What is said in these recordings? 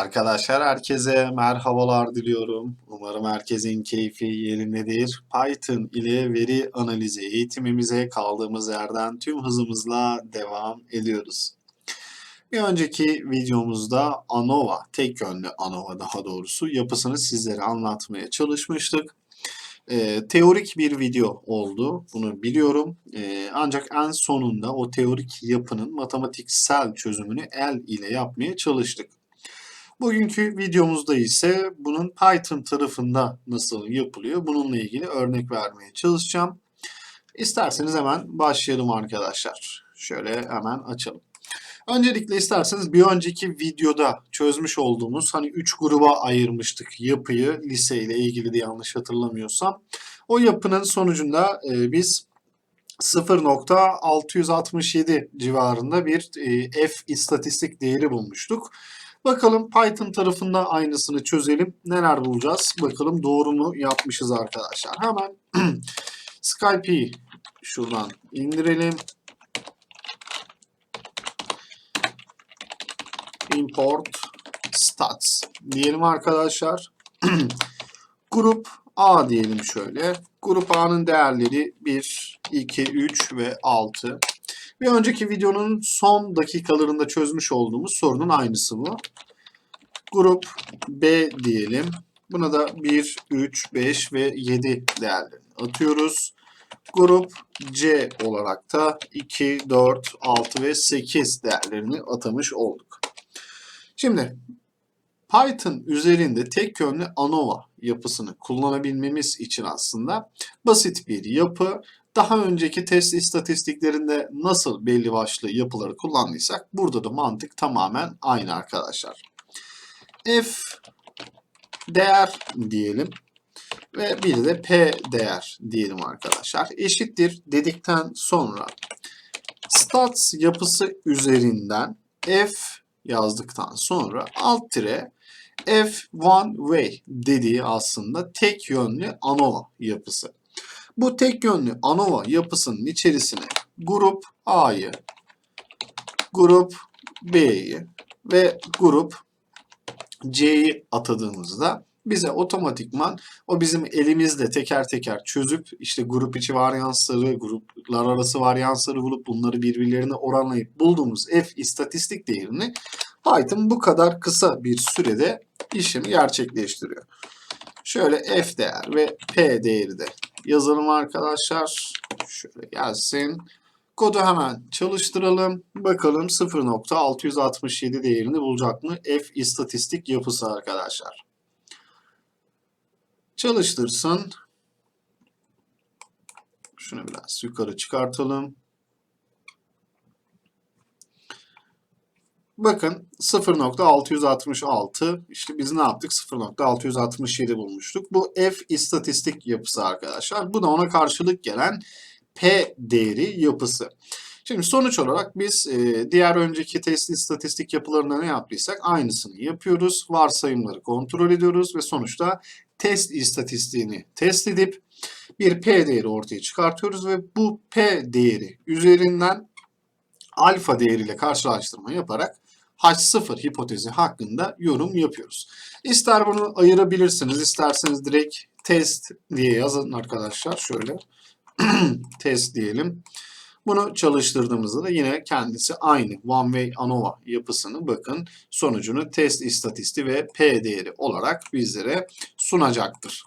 Arkadaşlar herkese merhabalar diliyorum. Umarım herkesin keyfi yerindedir. Python ile veri analizi eğitimimize kaldığımız yerden tüm hızımızla devam ediyoruz. Bir önceki videomuzda ANOVA, tek yönlü ANOVA daha doğrusu yapısını sizlere anlatmaya çalışmıştık. Ee, teorik bir video oldu, bunu biliyorum. Ee, ancak en sonunda o teorik yapının matematiksel çözümünü el ile yapmaya çalıştık. Bugünkü videomuzda ise bunun Python tarafında nasıl yapılıyor bununla ilgili örnek vermeye çalışacağım. İsterseniz hemen başlayalım arkadaşlar. Şöyle hemen açalım. Öncelikle isterseniz bir önceki videoda çözmüş olduğumuz hani 3 gruba ayırmıştık yapıyı lise ile ilgili de yanlış hatırlamıyorsam. O yapının sonucunda e, biz 0.667 civarında bir e, f istatistik değeri bulmuştuk. Bakalım Python tarafında aynısını çözelim. Neler bulacağız? Bakalım doğru mu yapmışız arkadaşlar. Hemen Skype'i şuradan indirelim. Import stats diyelim arkadaşlar. Grup A diyelim şöyle. Grup A'nın değerleri 1, 2, 3 ve 6. Bir önceki videonun son dakikalarında çözmüş olduğumuz sorunun aynısı bu. Grup B diyelim. Buna da 1, 3, 5 ve 7 değerlerini atıyoruz. Grup C olarak da 2, 4, 6 ve 8 değerlerini atamış olduk. Şimdi Python üzerinde tek yönlü ANOVA yapısını kullanabilmemiz için aslında basit bir yapı. Daha önceki test istatistiklerinde nasıl belli başlı yapıları kullandıysak burada da mantık tamamen aynı arkadaşlar. F değer diyelim ve bir de P değer diyelim arkadaşlar. Eşittir dedikten sonra stats yapısı üzerinden F yazdıktan sonra alt tire F1 way dediği aslında tek yönlü ANOVA yapısı. Bu tek yönlü ANOVA yapısının içerisine grup A'yı, grup B'yi ve grup C'yi atadığımızda bize otomatikman o bizim elimizde teker teker çözüp işte grup içi varyansları, gruplar arası varyansları bulup bunları birbirlerine oranlayıp bulduğumuz f istatistik değerini Python bu kadar kısa bir sürede işlemi gerçekleştiriyor. Şöyle f değer ve p değeri de yazalım arkadaşlar. Şöyle gelsin. Kodu hemen çalıştıralım. Bakalım 0.667 değerini bulacak mı? F istatistik yapısı arkadaşlar. Çalıştırsın. Şunu biraz yukarı çıkartalım. Bakın 0.666 işte biz ne yaptık? 0.667 bulmuştuk. Bu f istatistik yapısı arkadaşlar. Bu da ona karşılık gelen p değeri yapısı. Şimdi sonuç olarak biz e, diğer önceki test istatistik yapılarında ne yaptıysak aynısını yapıyoruz. Varsayımları kontrol ediyoruz ve sonuçta test istatistiğini test edip bir p değeri ortaya çıkartıyoruz ve bu p değeri üzerinden alfa değeriyle karşılaştırma yaparak H0 hipotezi hakkında yorum yapıyoruz. İster bunu ayırabilirsiniz, isterseniz direkt test diye yazın arkadaşlar. Şöyle test diyelim. Bunu çalıştırdığımızda da yine kendisi aynı one way ANOVA yapısını bakın sonucunu test istatistiği ve P değeri olarak bizlere sunacaktır.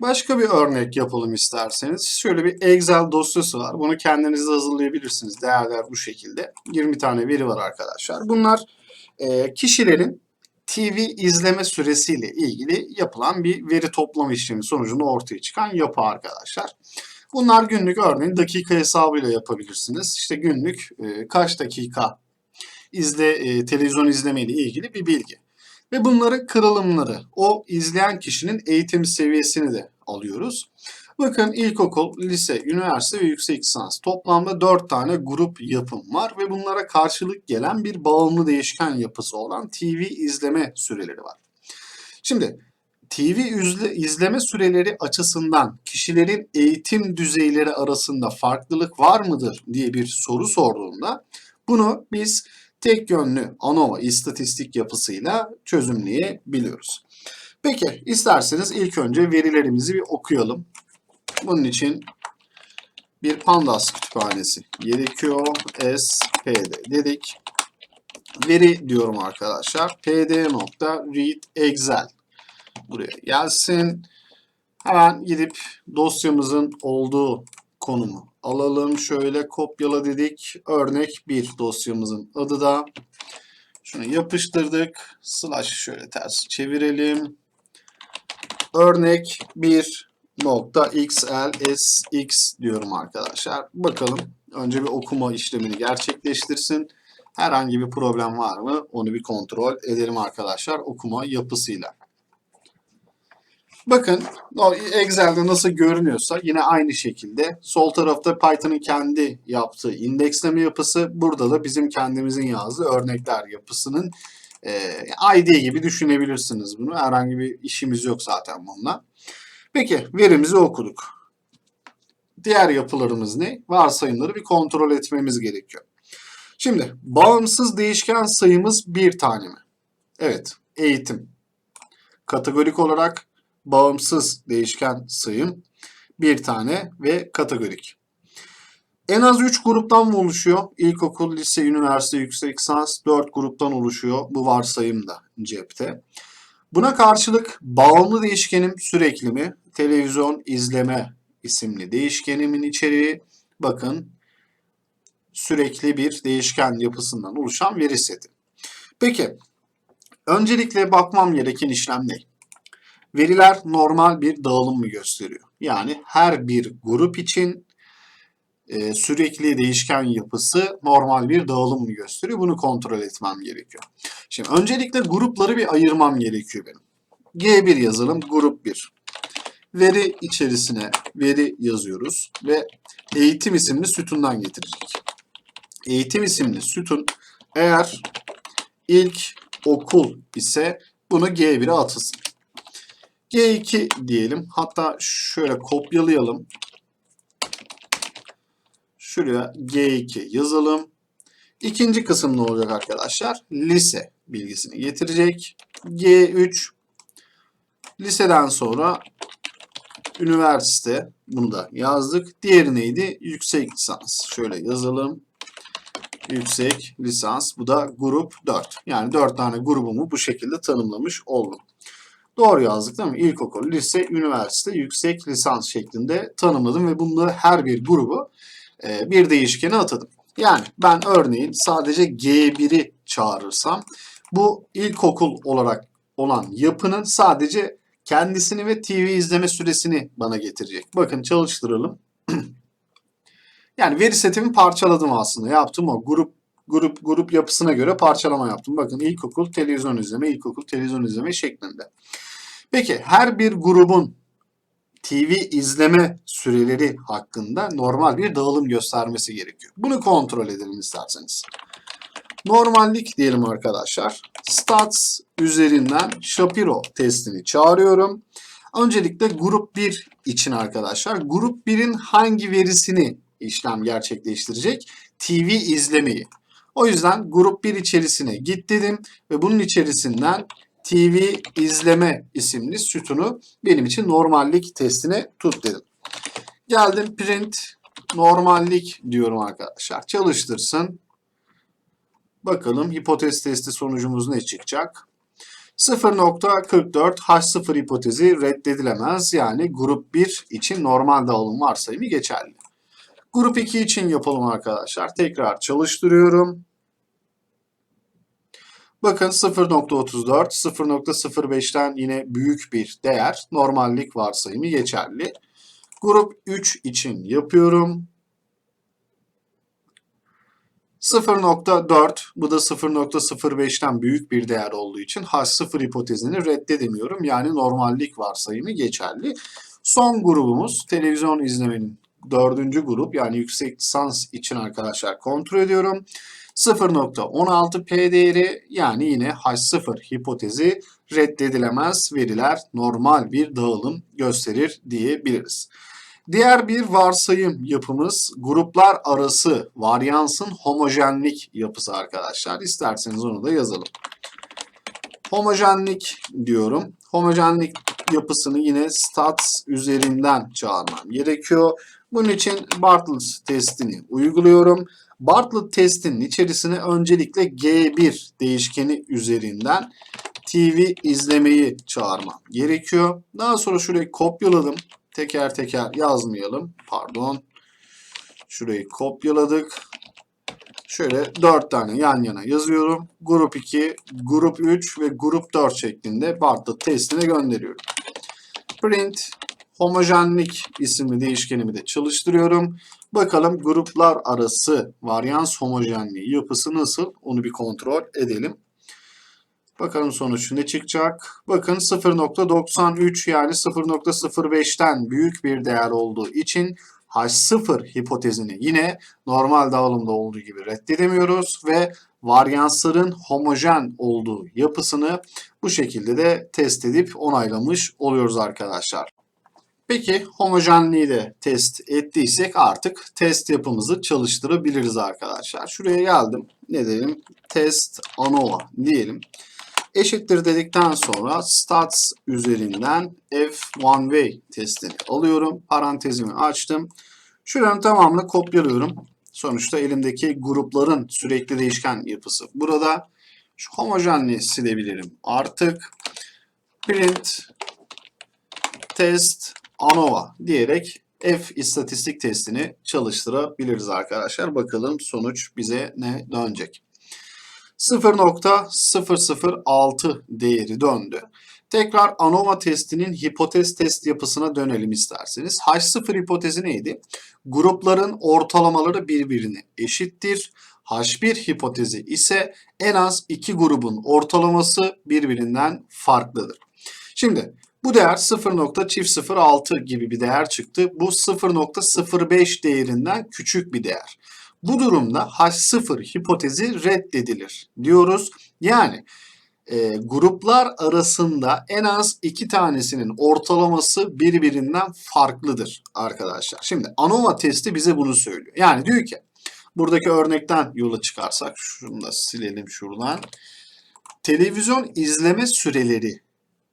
Başka bir örnek yapalım isterseniz. Şöyle bir Excel dosyası var. Bunu kendiniz de hazırlayabilirsiniz. Değerler bu şekilde. 20 tane veri var arkadaşlar. Bunlar e, kişilerin TV izleme süresiyle ilgili yapılan bir veri toplama işlemi sonucunda ortaya çıkan yapı arkadaşlar. Bunlar günlük örneğin dakika hesabıyla yapabilirsiniz. İşte günlük e, kaç dakika izle e, televizyon izleme ile ilgili bir bilgi. Ve bunların kırılımları, o izleyen kişinin eğitim seviyesini de alıyoruz. Bakın ilkokul, lise, üniversite ve yüksek lisans. Toplamda 4 tane grup yapım var ve bunlara karşılık gelen bir bağımlı değişken yapısı olan TV izleme süreleri var. Şimdi TV izleme süreleri açısından kişilerin eğitim düzeyleri arasında farklılık var mıdır diye bir soru sorduğunda bunu biz tek yönlü ANOVA istatistik yapısıyla çözümleyebiliyoruz. Peki isterseniz ilk önce verilerimizi bir okuyalım. Bunun için bir pandas kütüphanesi gerekiyor. SPD dedik. Veri diyorum arkadaşlar. pd.read excel buraya gelsin. Hemen gidip dosyamızın olduğu konumu alalım. Şöyle kopyala dedik. Örnek 1 dosyamızın adı da. Şunu yapıştırdık. Slash şöyle ters çevirelim. Örnek 1 nokta xlsx diyorum arkadaşlar. Bakalım. Önce bir okuma işlemini gerçekleştirsin. Herhangi bir problem var mı? Onu bir kontrol edelim arkadaşlar okuma yapısıyla. Bakın Excel'de nasıl görünüyorsa yine aynı şekilde sol tarafta Python'ın kendi yaptığı indeksleme yapısı burada da bizim kendimizin yazdığı örnekler yapısının e, ID gibi düşünebilirsiniz bunu. Herhangi bir işimiz yok zaten bununla. Peki verimizi okuduk. Diğer yapılarımız ne? Varsayımları bir kontrol etmemiz gerekiyor. Şimdi bağımsız değişken sayımız bir tane mi? Evet. Eğitim. Kategorik olarak bağımsız değişken sayım bir tane ve kategorik. En az 3 gruptan mı oluşuyor? İlkokul, lise, üniversite, yüksek lisans 4 gruptan oluşuyor. Bu varsayım da cepte. Buna karşılık bağımlı değişkenim sürekli mi? Televizyon izleme isimli değişkenimin içeriği bakın sürekli bir değişken yapısından oluşan veri seti. Peki öncelikle bakmam gereken işlem ne? Veriler normal bir dağılım mı gösteriyor? Yani her bir grup için e, sürekli değişken yapısı normal bir dağılım mı gösteriyor? Bunu kontrol etmem gerekiyor. Şimdi öncelikle grupları bir ayırmam gerekiyor benim. G1 yazalım, grup 1. Veri içerisine veri yazıyoruz ve eğitim isimli sütundan getirecek. Eğitim isimli sütun eğer ilk okul ise bunu G1'e atasın. G2 diyelim. Hatta şöyle kopyalayalım. Şuraya G2 yazalım. İkinci kısım ne olacak arkadaşlar? Lise bilgisini getirecek. G3 liseden sonra üniversite bunu da yazdık. Diğeri neydi? Yüksek lisans. Şöyle yazalım. Yüksek lisans. Bu da grup 4. Yani 4 tane grubumu bu şekilde tanımlamış oldum. Doğru yazdık değil mi? İlkokul, lise, üniversite, yüksek lisans şeklinde tanımladım ve bunu her bir grubu e, bir değişkene atadım. Yani ben örneğin sadece G1'i çağırırsam bu ilkokul olarak olan yapının sadece kendisini ve TV izleme süresini bana getirecek. Bakın çalıştıralım. yani veri setimi parçaladım aslında. Yaptım o grup grup grup yapısına göre parçalama yaptım. Bakın ilkokul televizyon izleme, ilkokul televizyon izleme şeklinde. Peki her bir grubun TV izleme süreleri hakkında normal bir dağılım göstermesi gerekiyor. Bunu kontrol edelim isterseniz. Normallik diyelim arkadaşlar. Stats üzerinden Shapiro testini çağırıyorum. Öncelikle grup 1 için arkadaşlar. Grup 1'in hangi verisini işlem gerçekleştirecek? TV izlemeyi. O yüzden grup 1 içerisine git dedim ve bunun içerisinden TV izleme isimli sütunu benim için normallik testine tut dedim. Geldim print normallik diyorum arkadaşlar. Çalıştırsın. Bakalım hipotez testi sonucumuz ne çıkacak? 0.44 H0 hipotezi reddedilemez. Yani grup 1 için normal dağılım varsayımı geçerli. Grup 2 için yapalım arkadaşlar. Tekrar çalıştırıyorum. Bakın 0.34, 0.05'ten yine büyük bir değer. Normallik varsayımı geçerli. Grup 3 için yapıyorum. 0.4 bu da 0.05'ten büyük bir değer olduğu için H0 hipotezini reddedemiyorum. Yani normallik varsayımı geçerli. Son grubumuz televizyon izlemenin dördüncü grup yani yüksek lisans için arkadaşlar kontrol ediyorum. 0.16 P değeri yani yine H0 hipotezi reddedilemez veriler normal bir dağılım gösterir diyebiliriz. Diğer bir varsayım yapımız gruplar arası varyansın homojenlik yapısı arkadaşlar. İsterseniz onu da yazalım. Homojenlik diyorum. Homojenlik yapısını yine stats üzerinden çağırmam gerekiyor. Bunun için Bartlett testini uyguluyorum. Bartlett testinin içerisine öncelikle G1 değişkeni üzerinden TV izlemeyi çağırmam gerekiyor. Daha sonra şurayı kopyaladım. Teker teker yazmayalım. Pardon. Şurayı kopyaladık. Şöyle 4 tane yan yana yazıyorum. Grup 2, grup 3 ve grup 4 şeklinde Bartlett testine gönderiyorum. Print homojenlik isimli değişkenimi de çalıştırıyorum. Bakalım gruplar arası varyans homojenliği yapısı nasıl? Onu bir kontrol edelim. Bakalım sonuç ne çıkacak? Bakın 0.93 yani 0.05'ten büyük bir değer olduğu için H0 hipotezini yine normal dağılımda olduğu gibi reddedemiyoruz ve varyansların homojen olduğu yapısını bu şekilde de test edip onaylamış oluyoruz arkadaşlar. Peki homojenliği de test ettiysek artık test yapımızı çalıştırabiliriz arkadaşlar. Şuraya geldim. Ne diyelim? Test ANOVA diyelim. Eşittir dedikten sonra stats üzerinden F1way testini alıyorum. Parantezimi açtım. Şuranın tamamını kopyalıyorum. Sonuçta elimdeki grupların sürekli değişken yapısı. Burada şu homojenliği silebilirim. Artık print test ANOVA diyerek F istatistik testini çalıştırabiliriz arkadaşlar. Bakalım sonuç bize ne dönecek. 0.006 değeri döndü. Tekrar ANOVA testinin hipotez test yapısına dönelim isterseniz. H0 hipotezi neydi? Grupların ortalamaları birbirine eşittir. H1 hipotezi ise en az iki grubun ortalaması birbirinden farklıdır. Şimdi bu değer 0.06 gibi bir değer çıktı. Bu 0.05 değerinden küçük bir değer. Bu durumda H0 hipotezi reddedilir diyoruz. Yani e, gruplar arasında en az iki tanesinin ortalaması birbirinden farklıdır arkadaşlar. Şimdi ANOVA testi bize bunu söylüyor. Yani diyor ki buradaki örnekten yola çıkarsak şunu da silelim şuradan. Televizyon izleme süreleri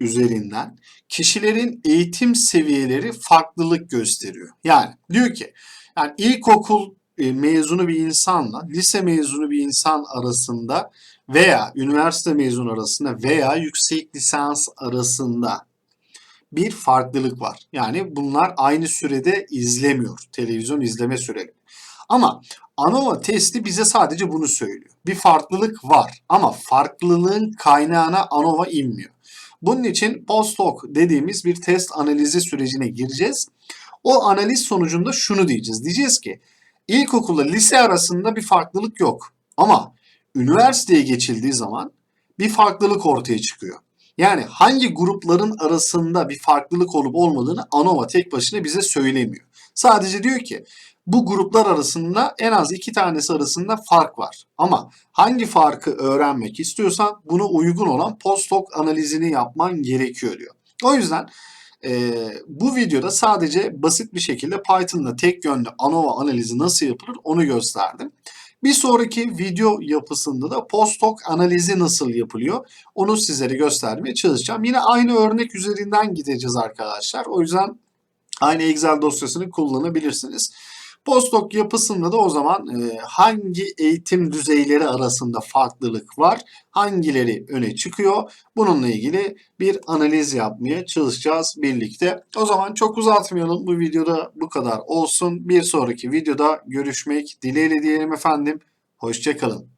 üzerinden kişilerin eğitim seviyeleri farklılık gösteriyor. Yani diyor ki yani ilkokul e, mezunu bir insanla lise mezunu bir insan arasında veya üniversite mezunu arasında veya yüksek lisans arasında bir farklılık var. Yani bunlar aynı sürede izlemiyor. Televizyon izleme süreleri. Ama ANOVA testi bize sadece bunu söylüyor. Bir farklılık var ama farklılığın kaynağına ANOVA inmiyor. Bunun için post-hoc dediğimiz bir test analizi sürecine gireceğiz. O analiz sonucunda şunu diyeceğiz. Diyeceğiz ki ilkokulla lise arasında bir farklılık yok. Ama üniversiteye geçildiği zaman bir farklılık ortaya çıkıyor. Yani hangi grupların arasında bir farklılık olup olmadığını ANOVA tek başına bize söylemiyor. Sadece diyor ki bu gruplar arasında en az iki tanesi arasında fark var. Ama hangi farkı öğrenmek istiyorsan buna uygun olan post-hoc analizini yapman gerekiyor diyor. O yüzden e, bu videoda sadece basit bir şekilde Python'da tek yönlü ANOVA analizi nasıl yapılır onu gösterdim. Bir sonraki video yapısında da post-hoc analizi nasıl yapılıyor onu sizlere göstermeye çalışacağım. Yine aynı örnek üzerinden gideceğiz arkadaşlar. O yüzden aynı Excel dosyasını kullanabilirsiniz. Postdoc yapısında da o zaman e, hangi eğitim düzeyleri arasında farklılık var, hangileri öne çıkıyor bununla ilgili bir analiz yapmaya çalışacağız birlikte. O zaman çok uzatmayalım bu videoda bu kadar olsun. Bir sonraki videoda görüşmek dileğiyle diyelim efendim. Hoşçakalın.